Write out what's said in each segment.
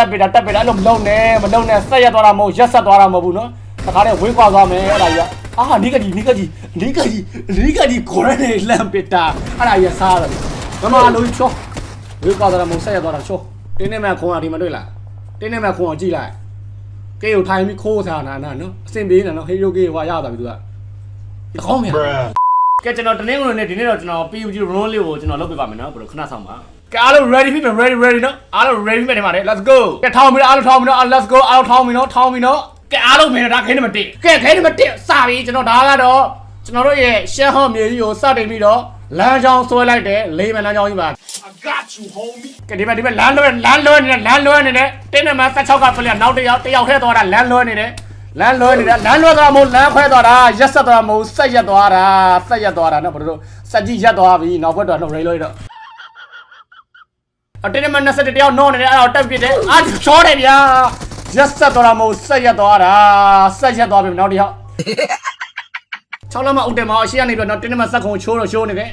တက်ပိတာတက်ပိတာအဲ့လိုမလုံးနဲ့မလုံးနဲ့ဆက်ရက်သွားတာမဟုတ်ရက်ဆက်သွားတာမဟုတ်ဘူးနော်တခါတည်းဝင်းကွာသွားမယ်အဲ့ဒါကြီးကအာနီကကြီးနီကကြီးနီကကြီးနီကကြီးကိုရနေလမ်းပိတာအဲ့ဒါကြီးစားတယ်မမလို့ချောဝင်းကွာသွားတာမဟုတ်ဆက်ရက်သွားတာချောတင်းနေမဲ့ခွန်အားဒီမတွေ့လားတင်းနေမဲ့ခွန်အောင်ကြည့်လိုက်ကေကိုထိုင်ပြီးခိုးစားနာနာနော်အစင်ပေးနေနော်ဟေးရိုကေဟွာရတာပြီသူကတကောင်းမြန်ကဲကျွန်တော်တနင်္ဂနွေနေ့ဒီနေ့တော့ကျွန်တော် PUG roll လေးကိုကျွန်တော်လုပ်ပြပါမယ်နော်ဘယ်လိုခဏဆောင်ပါကဲ အားလုံး ready ဖြစ်ပြီ ready ready နော်အားလုံး ready ဖြစ်နေပါတယ် let's go ကဲထောင်းပြီနော်အားလုံးထောင်းပြီနော် let's go အားလုံးထောင်းပြီနော်ထောင်းပြီနော်ကဲအားလုံးမင်းဒါခဲနံပါတ်1ကဲခဲနံပါတ်1စပြီကျွန်တော်ဒါကတော့ကျွန်တော်တို့ရဲ့ရှမ်းဟော့မြေကြီးကိုစတင်ပြီးတော့လမ်းကြောင်းဆွဲလိုက်တယ်လေးမလမ်းကြောင်းကြီးပါ I got you, homie. ကဲဒီမှာဒီမှာလမ်းလွဲလမ်းလွဲနေတယ်လမ်းလွဲနေတယ်တင်းနံပါတ်16ကပလက်နောက်တစ်ယောက်တစ်ယောက်ထဲသွားတာလမ်းလွဲနေတယ်လမ်းလွဲနေတယ်လမ်းလွဲသွားမဟုတ်လမ်းခွဲသွားတာရက်ဆက်သွားမဟုတ်ဆက်ရက်သွားတာဆက်ရက်သွားတာနော်ဘယ်လိုစက်ကြီးရက်သွားပြီနောက်ဘက်တော့တော့ရိလွဲတော့ အတင်းနံပါတ်21တယောက်နောနေတယ်အဲ့တော့တက်ပြစ်တယ်အာချောတယ်ဗျာရက်ဆက်သွားတာမဟုတ်ဆက်ရက်သွားတာဆက်ရက်သွားပြီနောက်တစ်ယောက်6လမ်းမအုတ်တယ်မအောင်အရှိကနေပြီးတော့တင်းနံပါတ်စက်ခုံချိုးတော့ချိုးနေတယ်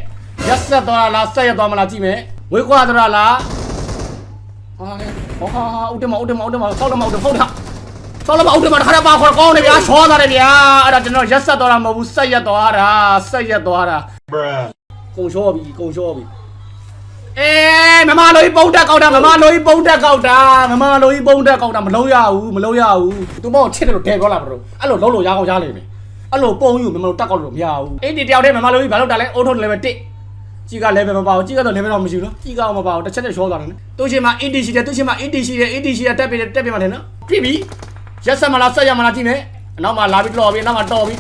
ရက်ဆက်သွားတာလားဆက်ရက်သွားမလားကြည့်မယ်ဝေးကွာသွားတာလားဟာဟောဟာဥတမဥတမဥတမဆောက်လမဥတဖုတ်တာဆောက်လမဥတမတခါတော့ပါခေါ်ကောင်းနေဗျာချောသွားတယ်ဗျာအဲ့ဒါကျွန်တော်ရက်ဆက်သွားတာမဟုတ်ဘူးဆက်ရက်သွားတာဆက်ရက်သွားတာ Bruh. ကုံချောပြီကုံချောပြီ အေးမမလိုကြီးပုံတက်ကောက်တာမမလိုကြီးပုံတက်ကောက်တာမမလိုကြီးပုံတက်ကောက်တာမလုံးရဘူးမလုံးရဘူးသူမောချစ်တယ်လို့တဲပြောလာမလို့အဲ့လိုလုံးလို့ရအောင်ရလိမ့်မယ်အဲ့လိုပုံယူမမလိုတက်ကောက်လို့မရဘူးအေးဒီတယောက်တည်းမမလိုကြီးဘာလို့တက်လဲအိုးထုတ် level 1ကြီးက level မပါဘူးကြီးကတော့ level တော့မရှိဘူးနော်ကြီးကမပါဘူးတစ်ချက်နဲ့ရှောသွားတယ်နော်သူချင်းမှာ AD ရှိတယ်သူချင်းမှာ AD ရှိတယ် AD ရှိတယ်တက်ပြီတက်ပြီမှတယ်နော်ပြပြီရက်ဆက်မလားဆက်ရမလားကြည့်မယ်အနောက်မှာလာပြီးတော်ပြီအနောက်မှာတော်ပြီ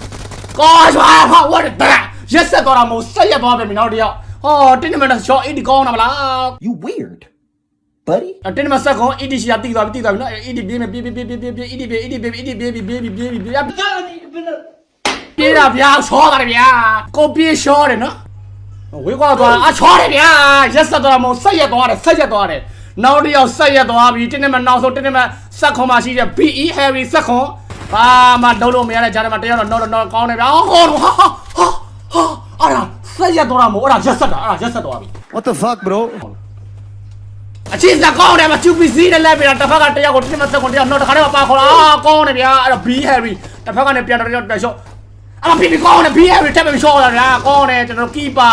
ကောရွာဟာ what the ရက်ဆက်သွားတာမဟုတ်ဆက်ရက်သွားပြန်ပြီနောက်တစ်ယောက်ဟောတင်းနမန်ရော့အေးဒီကောင်းတာမလား You weird buddy အတင်းနမဆက်ကောင်းအေးဒီရှာတိသွားပြီတိသွားပြီနော်အေးဒီပြေးမယ်ပြေးပြေးပြေးပြေးပြေးအေးဒီပြေးအေးဒီပြေးအေးဒီပြေးပြေးပြေးပြေးပြေးပြေးပြေးတာဗျာချောတာဗျာကိုပြေးချောတယ်နော်ဝေးကွာသွားအချောတယ်ဗျာရက်ဆက်သွားတာမဟုတ်ဆက်ရက်သွားတယ်ဆက်ရက်သွားတယ်နောက်တစ်ယောက်ဆက်ရက်သွားပြီတင်းနမနောက်ဆုံးတင်းနမဆက်ခွန်မှာရှိတဲ့ BE Harry ဆက်ခွန်ဘာမှလုံးလို့မရတဲ့ကြားထဲမှာတယောက်တော့တော့တော့ကောင်းနေဗျာဟောဟော က်ရက်သွားတာမဟုတ်အဲ့ဒါရက်ဆက်တာအဲ့ဒါရက်ဆက်သွားပြီ What the fuck, bro? အချင်းစကောင်းတယ်မချူပီစီနဲ့လဲပြီးတော့တစ်ဖက်ကတယောက်ကိုတစ်မစက်ကိုတယောက်နောက်တစ်ခါတော့ပါခေါ်လာအာကောင်းတယ်ဗျာအဲ့တော့ B Harry တစ်ဖက်ကနေပြန်တော့တယောက်တက်ရှော့အဲ့တော့ B B ကောင်းတယ် B Harry တက်ပြီးရှော့လာတာကောင်းတယ်ကျွန်တော်ကီပါ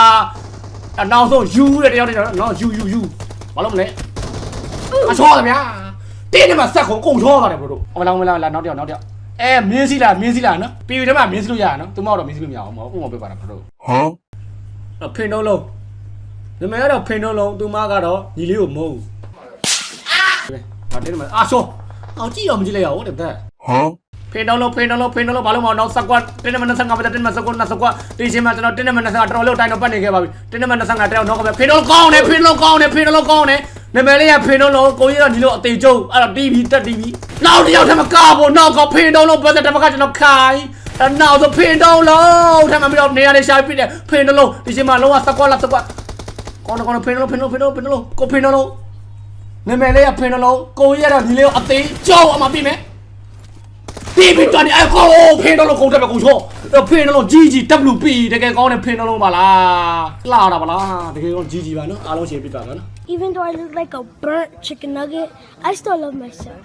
နောက်ဆုံး U တဲ့တယောက်တယောက်နော် U U U ဘာလို့မလဲအချောတယ်ဗျာတင်းနေမှာစက်ကိုကုန်ချောသွားတယ်ဘလို့အမလောင်းမလားနောက်တယောက်နောက်တယောက်အဲမင်းစီလားမင်းစီလားနော်ပြည်ထဲမှာမင်းစီလို့ရရနော်သူမတော့မင်းစီလို့မရအောင်မဟုတ်ဥမပြပါတာဘလို့ Huh? အ ဖင်တော့လုံးဒီမဲ့ကတော့ဖင်တော့လုံးသူမကတော့ညီလေးကိုမဟုတ်အာတင်းမှာအာရှောအောင်ကြည့်ရောမကြည့်လိုက်ရအောင်တဲ့တဲ့ Huh? ဖင်တော့လုံးဖင်တော့လုံးဖင်တော့လုံးဘာလို့မအောင်နောက်စကွတ်တင်းမနဆန်ကပဲတင်းမစကွတ်နစကွတ်ဒီချင်းမှာကျွန်တော်တင်းမနဆန်ကတော်လို့တိုင်းတော့ပတ်နေခဲ့ပါပြီတင်းမနဆန်ကတောင်တော့ကပဲဖင်တော့ကောင်းတယ်ဖင်တော့ကောင်းတယ်ဖင်တော့ကောင်းတယ်နာမည်လေးကဖင်တော့လုံးကိုကြီးတော့ဒီလိုအသေးကျုံအဲ့တော့ TV တက် TV နောက်တစ်ယောက်ထပ်မကားဖို့နောက်ကဖင်တော့လုံးပတ်တဲ့တမကကျွန်တော်ခိုင်းအဲ့ နောက်ဆိုဖင်တော့လုံးထပ်မပြီးတော့နေရာလေးရှာပြစ်တယ်ဖင်တော့လုံးဒီချင်းမှာလုံးဝစကွတ်လာစကွတ်ကောင်းတယ်ကောင်းတယ်ဖင်လို့ဖင်လို့ဖင်လို့ဖင်လို့ကိုဖင်လို့နာမည်လေးကဖင်လို့ကိုကြီးရတော့ဒီလေးကိုအသေးကြောက်အမပြီးမယ်ပြီးပြီးတော့ဒီအကောဖင်လို့ကုန်တယ်ပဲကုန်ချောတော့ဖင်လို့ GG WP တကယ်ကောင်းတယ်ဖင်လို့ပါလားလှတာပါလားတကယ်ကောင်း GG ပါနော်အားလုံးရှင်းပြပါမယ်နော် Even though I look like a burnt chicken nugget, I still love myself.